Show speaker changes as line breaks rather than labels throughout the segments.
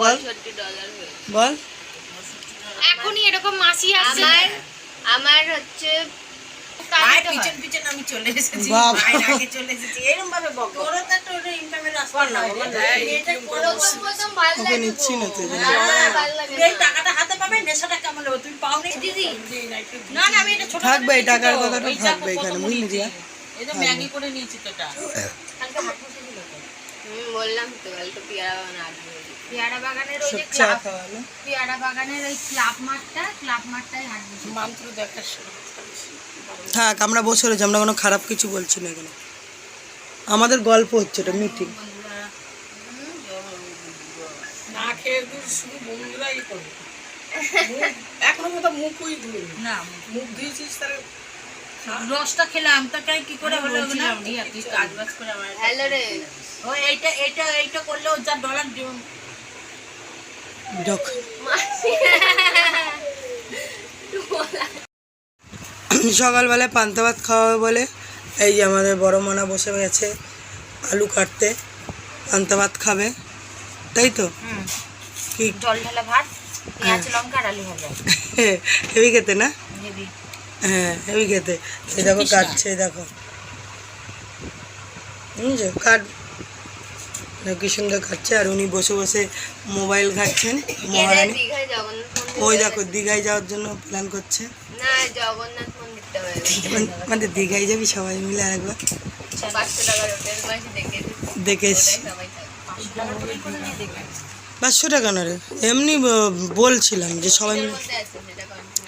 বল। বল।
এখনই এরকম মাসি আসছে।
আমার আমার হচ্ছে
মায়ের পিছন পিছন আমি চলে এসেছি। মায়ের আগে চলে এসেছি। এরকম ভাবে বক। তোর তো একটা ইনকামের রাস্তা না এটা করে
প্রথম প্রথম ভালো লাগে
নিচ্ছি না তো এই জন্য।
আমার ভালো লাগে
এই টাকাটা হাতে পাবে নেশাটা কেমন হবে তুমি পাও নি দিদি। না না আমি এটা ছোট
থাকবে এই টাকার কথাটা থাকবে এখানে বুঝলি
এই ম্যাগি করে নিয়েছি তো এটা
হুম বললাম তো কালকে পেয়ারা বাগান আসবে
পেয়ারা বাগানের ওই যে
চা
ক্লাব
খাওয়ালো
পেয়ারা বাগানের ওই ক্লাব মাঠটা ক্লাব মাঠটাই হাট বসে
দেখার
থাক আমরা বসে রয়েছি আমরা কোনো খারাপ কিছু বলছি না এখানে। আমাদের গল্প হচ্ছে এটা মিটিং
না খেয়ে শুধু করবে এখনও মুখই ধুই না। মুখ ধুয়েছিস তার রসটা খেলাম তা কাই কি করে হলো না? তুই কাজ বাজ করে আমার
হ্যালো রে।
ও এইটা এইটা এইটা করলে ও যা ডলার দিও।
যখন সকালবেলায় পান্তা ভাত খাওয়া হবে বলে এই যে আমাদের বড় মনা বসে গেছে আলু কাটতে পান্তা ভাত খাবে তাই তো? কি?
জল ঢালা ভাত পেঁয়াজ লঙ্কা আর আলু ভাজা।
হেভি খেতে না?
হেবি
হ্যাঁ হেভি খেতে। এই দেখো কাটছে এই দেখো। বুঝছ? কাট কি সুন্দর কাটছে আর উনি বসে বসে মোবাইল ঘাটছেন মহারানী। ওই দেখো দীঘায় যাওয়ার জন্য প্ল্যান করছে।
না জগন্নাথ মন্দিরটা
মানে দীঘায় যাবি সবাই মিলে আরেকবার?
দেখে
পাঁচশো টাকা না রে। এমনি বলছিলাম যে সবাই মিলে।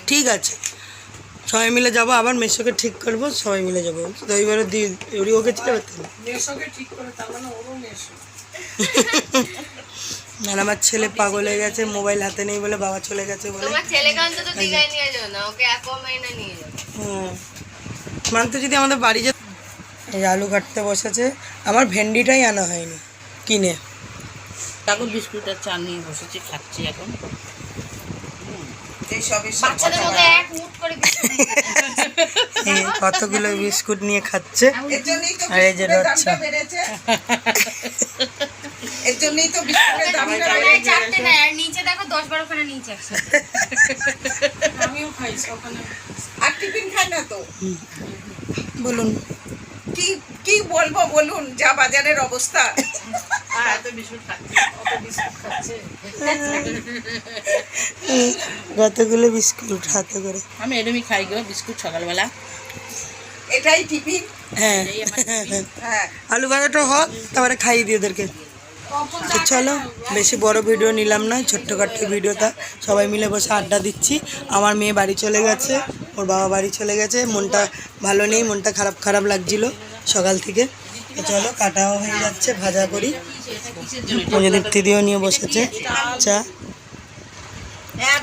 ঠিক আছে। সবাই মিলে যাব আবার মেসোকে ঠিক করব সবাই মিলে যাব। তো এইবারে দি ওরি ওকে পারতেন
নেশোকে ঠিক করে তার মানে ওরও
আর আমার ছেলে পাগল হয়ে গেছে মোবাইল হাতে নেই বলে বাবা চলে গেছে বলে।
তোমার ছেলেকে অন্তত দীঘায় নিয়ে যাও না ওকে অ্যাকোয়ামাইনা নিয়ে যাও।
হুম। মানতে যদি আমাদের বাড়ি যেত এই আলু কাটতে বসেছে আমার ভেন্ডিটাই আনা হয়নি কিনে।
কাকুর বিস্কুট আর চা নিয়ে বসেছি খাচ্ছি এখন।
কতগুলো বিস্কুট নিয়ে খাচ্ছে? আর এই যে রচ্ছা।
এর জন্যই তো বিস্কুটের দামটা
তলায় চারটে নেয় আর নিচে দেখো দশ বারো খানা নিচে একসাথে।
আমিও খাই সকালে আর টিফিন খাই না তো?
বলুন।
কি কি বলব বলুন যা বাজারের অবস্থা।
কতগুলো বিস্কুট হাতে করে?
আমি এরমই খাই গো বিস্কুট সকালবেলা।
এটাই টিফিন?
হ্যাঁ।
হ্যাঁ।
আলু ভাজাটা হোক তারপরে খাইয়ে দিই ওদেরকে। তো চলো বেশি বড় ভিডিও নিলাম না ছোট্টখাট্ট ভিডিওটা। সবাই মিলে বসে আড্ডা দিচ্ছি। আমার মেয়ে বাড়ি চলে গেছে ওর বাবা বাড়ি চলে গেছে। মনটা ভালো নেই মনটা খারাপ খারাপ লাগছিল সকাল থেকে। চলো কাটাও হয়ে যাচ্ছে ভাজা করি পুজোদের দিদিও নিয়ে বসেছে চা
হ্যাঁ.